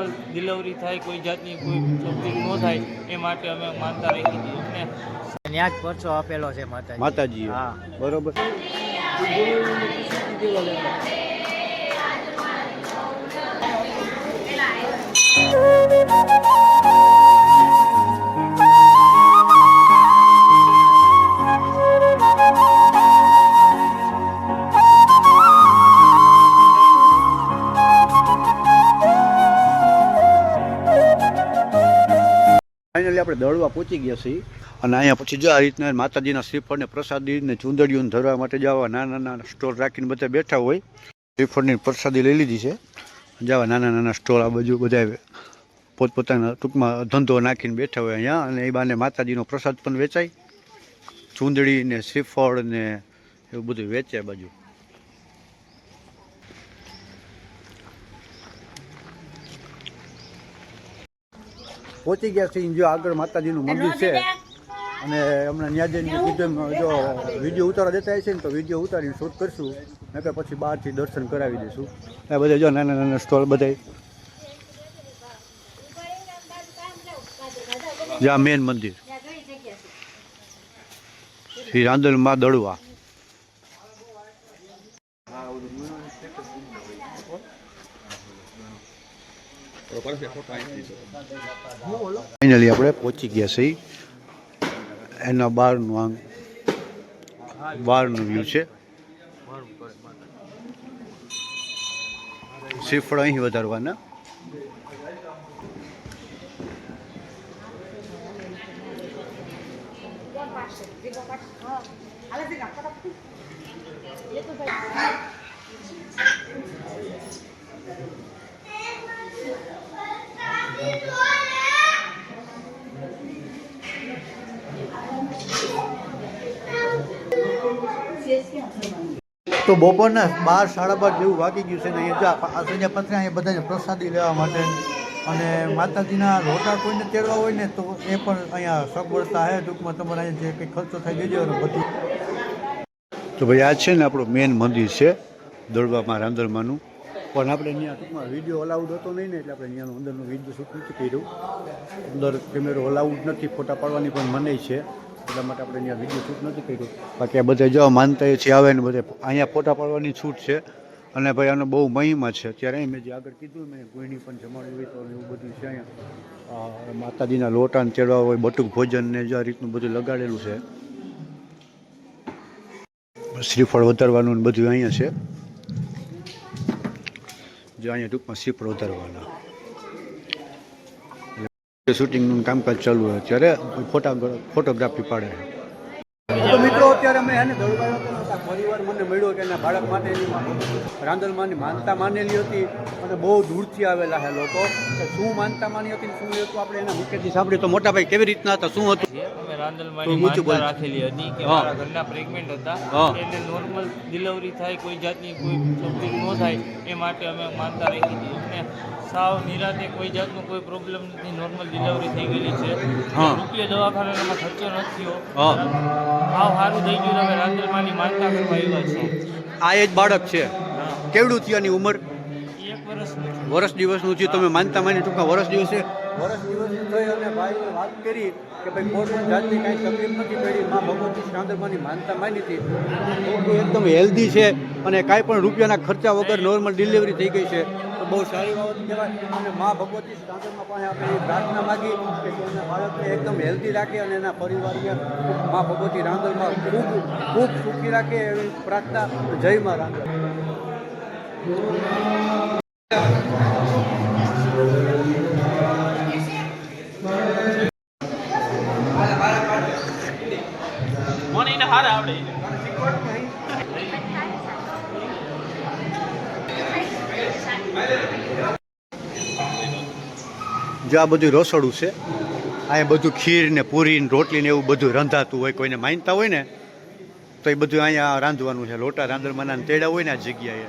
Normal delivery થાય કોઈ જાતની કોઈ તકલીફ ન થાય એ માટે અમે માનતા રાખી છીએ અને ત્યાં જ પરચો આપેલો છે માતાજી. માતાજી હા. બરોબર. Thank આપણે દળવા પહોંચી ગયા છીએ. અને અહીંયા પછી જો આ રીતના માતાજીના શ્રીફળને પ્રસાદી ને ચુંદડીઓને ધરવા માટે જવા નાના નાના સ્ટોલ રાખીને બધા બેઠા હોય, શ્રીફળની પ્રસાદી લઈ લીધી છે. જવા નાના નાના સ્ટોલ આ બાજુ બધા પોતપોતાના ટૂંકમાં ધંધો નાખીને બેઠા હોય અહીંયા અને એ બાને માતાજીનો પ્રસાદ પણ વેચાય. ચૂંદડી ને શ્રીફળ ને એવું બધું વેચે બાજુ. પહોંચી ગયા છીએ. જો આગળ માતાજીનું મંદિર છે. અને હમણાં ત્યાં જઈને કીધું જો વીડિયો ઉતારવા દેતા હશે ને તો વીડિયો ઉતારીને શૂટ કરશું. નકર પછી બહારથી દર્શન કરાવી દઈશું એ બધા જો નાના નાના સ્ટોલ બધા જ્યાં મેન મંદિર. શ્રી રાંદલમાં દળવા ફાઇનલી આપણે પહોંચી ગયા છીએ એના બહારનું આમ બહારનું વ્યૂ છે શ્રીફળ અહીં વધારવાના તો બપોરના બાર, સાડા બાર જેવું વાગી ગયું છે ને જો પત્રે અહીંયા બધાને પ્રસાદી લેવા માટે. અને માતાજીના રોટા કોઈને તેડવા હોય ને તો એ પણ અહીંયા સગવડતા છે ટૂંકમાં તમારે અહીંયા જે કંઈ ખર્ચો થાય જજો ને બધું. તો ભાઈ, આ છે ને આપણું મેન મંદિર છે દોડવામાં રાંદરમાંનું પણ આપણે અહીંયા ટૂંકમાં વીડિયો અલાઉડ હતો નહીં ને એટલે આપણે અહીંયાનું અંદરનું વીડિયો શૂટ નથી કર્યું. અંદર કેમેરો અલાઉડ નથી, ફોટા પાડવાની પણ મનાઈ છે. એટલા માટે આપણે અહીંયા વીડિયો શૂટ નથી કર્યું. બાકી આ બધા જો માનતા છે, આવે ને બધે અહીંયા ફોટા પાડવાની છૂટ છે. અને ભાઈ આનો બહુ મહિમા છે. અત્યારે મેં જે આગળ કીધું, મેં કોઈની પણ જમાડવી હોય તો એવું બધું છે અહીંયા. માતાજીના લોટાને ચડવા હોય, બટુક ભોજન ને જે આ રીતનું બધું લગાડેલું છે. શ્રીફળ વધારવાનું બધું અહીંયા છે. જો અહીંયા ટૂંકમાં શ્રીફળ વધારવાના. શૂટિંગનું કામકાજ ચાલુ હોય ત્યારે ફોટા ફોટોગ્રાફી પાડે. તો મિત્રો, અત્યારે અમે એને દળવાયો પરિવાર મને મળ્યો કે એના બાળક માટે રાંદલમાની માનતા માનેલી હતી અને બહુ દૂરથી આવેલા છે લોકો. શું માનતા માની હતી શું હતું? આપણે એના મુખ્યથી સાંભળ્યું. તો મોટા ભાઈ કેવી રીતના હતા? શું હતું? રાંદલમાની રાખેલી હતી કે. મારા ઘરના પ્રેગ્નેન્ટ હતા. એને નોર્મલ ડિલિવરી થાય કોઈ જાતની કોઈ તકલીફ ન થાય એ માટે અમે માનતા રાખી હતી. અને સાવ નિરાતે કોઈ જાતનો કોઈ પ્રોબ્લેમ નથી. નોર્મલ ડિલિવરી થઈ ગયેલી છે. હા. રૂપિયા દવાખાનામાં ખર્ચો નથી સાવ સારું થઈ ગયું અમે રાંદલમાની માનતા કરવા આવ્યા છીએ આ એ જ બાળક છે. કેવડું થયું આની ઉંમર? વર્ષ દિવસનું થયું તમે માનતા માની ટૂંકા વર્ષ દિવસે વર્ષ દિવસ થઈ અને ભાઈએ વાત કરી કે ભાઈ કોઈ પણ જાતની કાંઈ તકલીફ નથી પડી, મા ભગવતી શાંતરમાની માનતા માની હતી. એકદમ હેલ્ધી છે અને કાંઈ પણ રૂપિયાના ખર્ચા વગર નોર્મલ ડિલિવરી થઈ ગઈ છે. તો બહુ સારી બાબત કહેવાય. અને મા ભગવતી ચાંદરમાં પાસે આપણે પ્રાર્થના માગી કે એના બાળકને એકદમ હેલ્ધી રાખે અને એના પરિવારને મા ભગવતી રાંદરમાં ખૂબ ખૂબ સુખી રાખે એવી પ્રાર્થના જય મા રાંદર જો આ બધું રસોડું છે અહીંયા બધું ખીર ને પૂરી ને રોટલી ને એવું બધું રંધાતું હોય, કોઈને માનતા હોય ને, તો એ બધું અહીંયા રાંધવાનું છે. લોટા રાંધણમાંના તેડા હોય ને આ જગ્યાએ.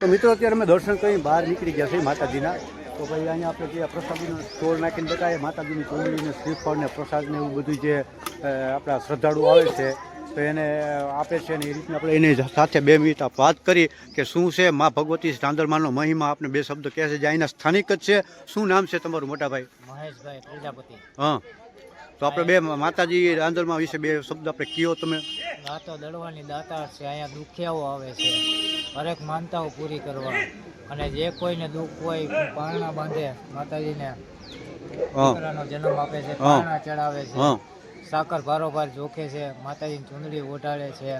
તો મિત્રો અત્યારે અમે દર્શન કરી બહાર નીકળી ગયા છીએ માતાજીના. તો ભાઈ અહીંયા આપણે જે પ્રસાદીનો સ્ટોર નાખીને બતાવીએ માતાજીની ચોંદડીને શ્રીફળને પ્રસાદને પ્રસાદ એવું બધું જે આપણા શ્રદ્ધાળુ આવે છે તો એને આપે છે ને એ રીતના આપણે એની સાથે બે મિનિટ વાત કરી કે શું છે મા ભગવતી ચાંદરમાનો મહિમા આપણે બે શબ્દ કહે છે જે અહીંના સ્થાનિક જ છે. શું નામ છે તમારું મોટાભાઈ મહેશભાઈ પ્રજાપતિ. હા. તો આપણે બે માતાજી આંદરમાં વિશે બે શબ્દ આપણે કયો તમે? દાંતો દળવાની દાતાર છે અહીંયા દુખિયાઓ આવે છે. હરેક માનતાઓ પૂરી કરવા. અને જે કોઈને દુઃખ હોય પારણા બાંધે માતાજીને. હા. દીકરાનો જન્મ આપે છે. પારણા ચડાવે છે. સાકર ભારોભાર જોખે છે માતાજીની ચૂંદડી ઓઢાડે છે.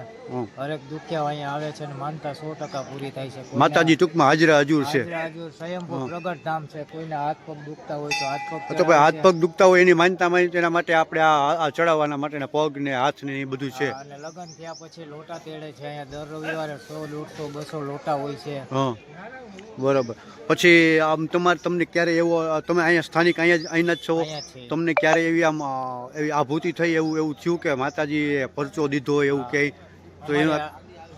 હરેક દુખ્યા અહીંયા આવે છે અને માનતા સો ટકા પૂરી થાય છે. માતાજી ટૂંકમાં હાજરા હજુર છે. હાજરા સ્વયંભૂ પ્રગટ ધામ છે કોઈને હાથ પગ દુખતા હોય તો હાથ પગ તો ભાઈ હાથ પગ દુખતા હોય એની માનતા માં તેના માટે આપણે આ ચડાવવાના માટેના પગ ને હાથ ને એ બધું છે. અને લગ્ન થયા પછી લોટા તેડે છે અહીંયા દર રવિવારે સો દોઢસો બસો લોટા હોય છે. બરાબર. પછી આમ તમારે તમને ક્યારે એવો તમે અહીંયા સ્થાનિક અહીંયા અહીંના જ છો? તમને ક્યારે એવી આમ એવી આભૂતિ થઈ એવું એવું થયું કે માતાજીએ પરચો દીધો એવું કે તો એનો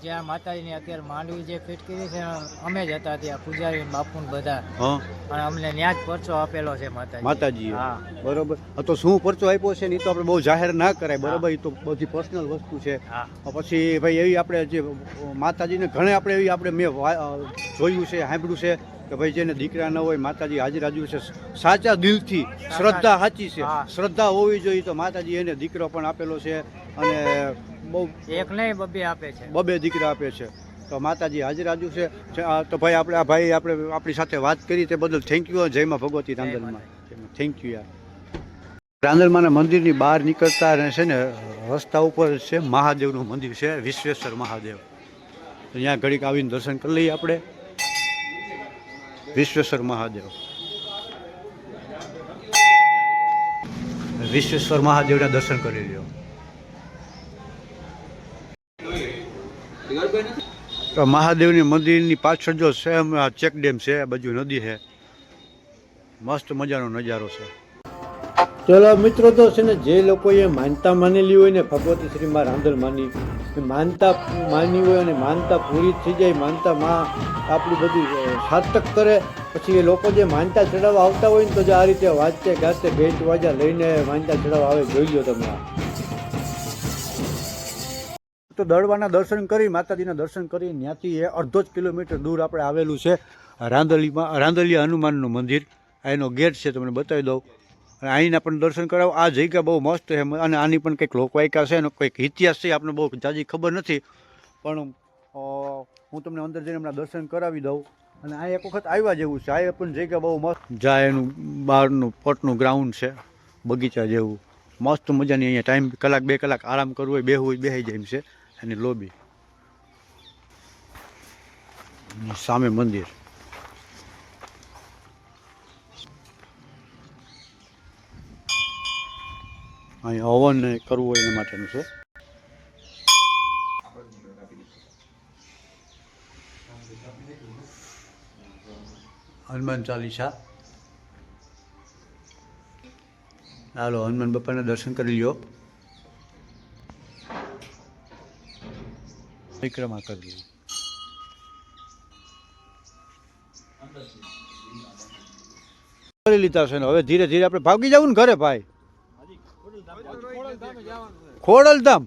જ્યાં માતાજીની અત્યારે માંડવી જે ફિટ કરી છે અમે જ હતા ત્યાં પૂજારી બાપુ બધા. અને અમને ત્યાં જ પરચો આપેલો છે માતાજી માતાજી હા. બરોબર. તો શું પરચો આપ્યો છે ને એ તો આપણે બહુ જાહેર ના કરાય બરોબર? એ તો બધી પર્સનલ વસ્તુ છે. પછી ભાઈ એવી આપણે જે માતાજીને ઘણે આપણે એવી આપણે મેં જોયું છે સાંભળ્યું છે. કે ભાઈ જેને દીકરા ન હોય માતાજી હાજર હાજર છે. સાચા દિલથી શ્રદ્ધા સાચી છે. શ્રદ્ધા હોવી જોઈએ તો માતાજી એને દીકરો પણ આપેલો છે અને બહુ એક નહીં બબે આપે છે. બબે દીકરા આપે છે. તો માતાજી હાજર હાજર છે. તો ભાઈ આપણે આ ભાઈ આપણે આપણી સાથે વાત કરી તે બદલ થેન્ક યુ જયમાં ભગવતી રાંદલમાં થેન્ક યુ યાર. રાંદલમાના મંદિરની બહાર નીકળતા રહે છે ને રસ્તા ઉપર છે મહાદેવનું મંદિર છે વિશ્વેશ્વર મહાદેવ. ત્યાં અહીંયા ઘડીક આવીને દર્શન કરી લઈએ આપણે. વિશ્વેશ્વર મહાદેવ. વિશ્વેશ્વર મહાદેવના દર્શન કરી લ્યો. તો મહાદેવની મંદિરની પાછળ જો સેમ ચેક ડેમ છે બાજુ નદી છે. મસ્ત મજાનો નજારો છે. ચલો મિત્રો, તો છે ને જે લોકોએ માનતા માનેલી હોય ને, ભગવતી શ્રીમાં રાંધલ માની માનતા માની હોય અને માનતા પૂરી થઈ જાય, માનતા માં આપણી બધી સાર્થક કરે. પછી એ લોકો જે માનતા ચડાવવા આવતા હોય ને તો જે આ રીતે વાંચતે ગાતે ભેટ વાજા લઈને માનતા ચડાવવા આવે. જોઈ લો તમે તો દળવાના દર્શન કરી, માતાજીના દર્શન કરી, ત્યાંથી એ અડધો જ કિલોમીટર દૂર આપણે આવેલું છે રાંદલીમાં રાંદલિયા હનુમાનનું મંદિર. આ એનો ગેટ છે, તમને બતાવી દઉં. અને અહીંના પણ દર્શન કરાવો. આ જગ્યા બહુ મસ્ત છે. અને આની પણ કંઈક લોકવાયકા છે એનો કંઈક ઇતિહાસ છે આપણને બહુ જાજી ખબર નથી. પણ હું તમને અંદર જઈને હમણાં દર્શન કરાવી દઉં. અને આ એક વખત આવ્યા જેવું છે. આ પણ જગ્યા બહુ મસ્ત. જાય એનું બહારનું પટનું ગ્રાઉન્ડ છે, બગીચા જેવું. મસ્ત મજાની અહીંયા ટાઈમ કલાક બે કલાક આરામ કરવું હોય, બેહવું હોય બેસી જાય એમ છે. એની લોબી સામે મંદિર. અહીં હવન કરવું હોય એના માટેનું છે. હનુમાન ચાલીસા. હાલો, હનુમાન બાપાના દર્શન કરી લ્યો. પરિક્રમા કરી લ્યો. કરી લીધા છે ને, હવે ધીરે ધીરે આપણે ભાગી જવું ને ઘરે, ભાઈ. ખોડલધામ